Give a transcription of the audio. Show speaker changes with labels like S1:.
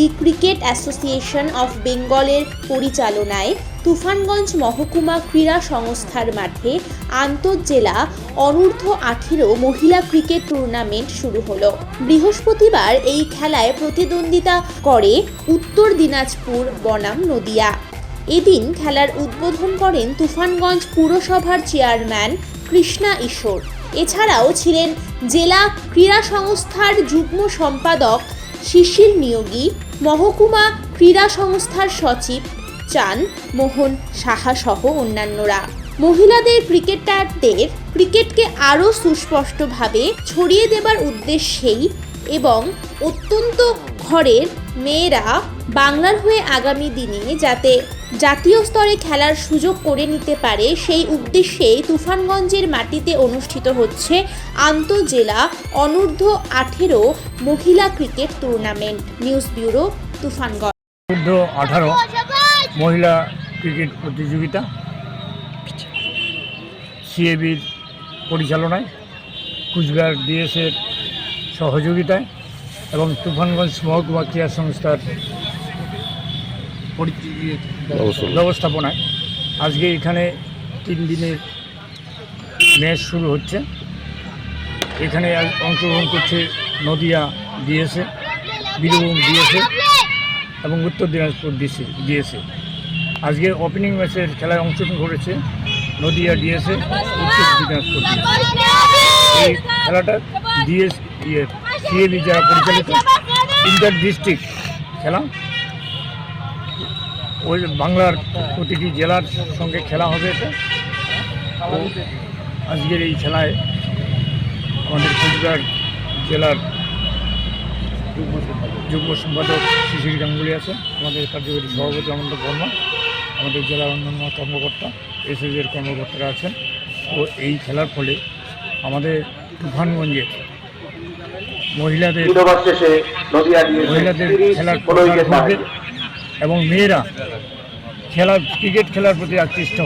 S1: The cricket association of বেঙ্গলের পরিচালনায় তুফানগঞ্জ মহকুমা ক্রীড়া সংস্থার মাঠে আন্তঃজেলা অনূর্ধ্ব আঠেরো মহিলা ক্রিকেট টুর্নামেন্ট শুরু হলো। বৃহস্পতিবার এই খেলায় প্রতিদ্বন্দ্বিতা করে উত্তর দিনাজপুর বনাম নদিয়া। এদিন খেলার উদ্বোধন করেন তুফানগঞ্জ পুরসভার চেয়ারম্যান কৃষ্ণা ঈশ্বর। এছাড়াও ছিলেন জেলা ক্রীড়া সংস্থার যুগ্ম সম্পাদক শিশির নিয়োগী মহকুমা ক্রীড়া সংস্থার সচিব চান মোহন সাহা সহ অন্যান্যরা। মহিলাদের ক্রিকেটারদের ক্রিকেটকে আরও সুস্পষ্টভাবে ছড়িয়ে দেবার উদ্দেশ্যেই এবং অত্যন্ত ঘরের মেয়েরা বাংলার হয়ে আগামী দিনে যাতে জাতীয় স্তরে খেলার সুযোগ করে নিতে পারে, সেই উদ্দেশ্যেই তুফানগঞ্জের মাটিতে অনুষ্ঠিত হচ্ছে আন্তঃজেলা অনূর্ধ্ব আঠেরো মহিলা cricket tournament. News bureau Tufanganj.
S2: চোদ্দ আঠারো মহিলা ক্রিকেট প্রতিযোগিতা। সিএবির পরিচালনায়, কুচবিহার ডিএসের সহযোগিতায় এবং তুফানগঞ্জ মহকুমা ক্রীড়া সংস্থার ব্যবস্থাপনায়। আজকে এখানে তিন দিনের ম্যাচ শুরু হচ্ছে। এখানে অংশগ্রহণ করছে নদিয়া ডিএসএ বীরভূম ডিএসএ এবং উত্তর দিনাজপুর ডিসি ডিএসএ আজকে ওপেনিং ম্যাচের খেলায় অংশগ্রহণ করেছে নদিয়া ডিএসএ উত্তর দিনাজপুর এই খেলাটা ডিএস ইয়ে সিএবি যারা পরিচালিত ইন্টার ডিস্ট্রিক্ট খেলা। ওই বাংলার প্রতিটি জেলার সঙ্গে খেলা হবে এটা। আজকের এই খেলায় আমাদের কুচবিহার জেলার যুগ্ম সম্পাদক শিশির গাঙ্গুলি আছে আমাদের কার্যকরী সভাপতি অনন্ত বর্মা আমাদের জেলার অন্যান্য কর্মকর্তা এসএসের কর্মকর্তারা আছেন। ও এই খেলার ফলে আমাদের তুফানগঞ্জের মহিলাদের মহিলাদের খেলার ঘটবে এবং মেয়েরা খেলা ক্রিকেট খেলার প্রতি আকৃষ্ট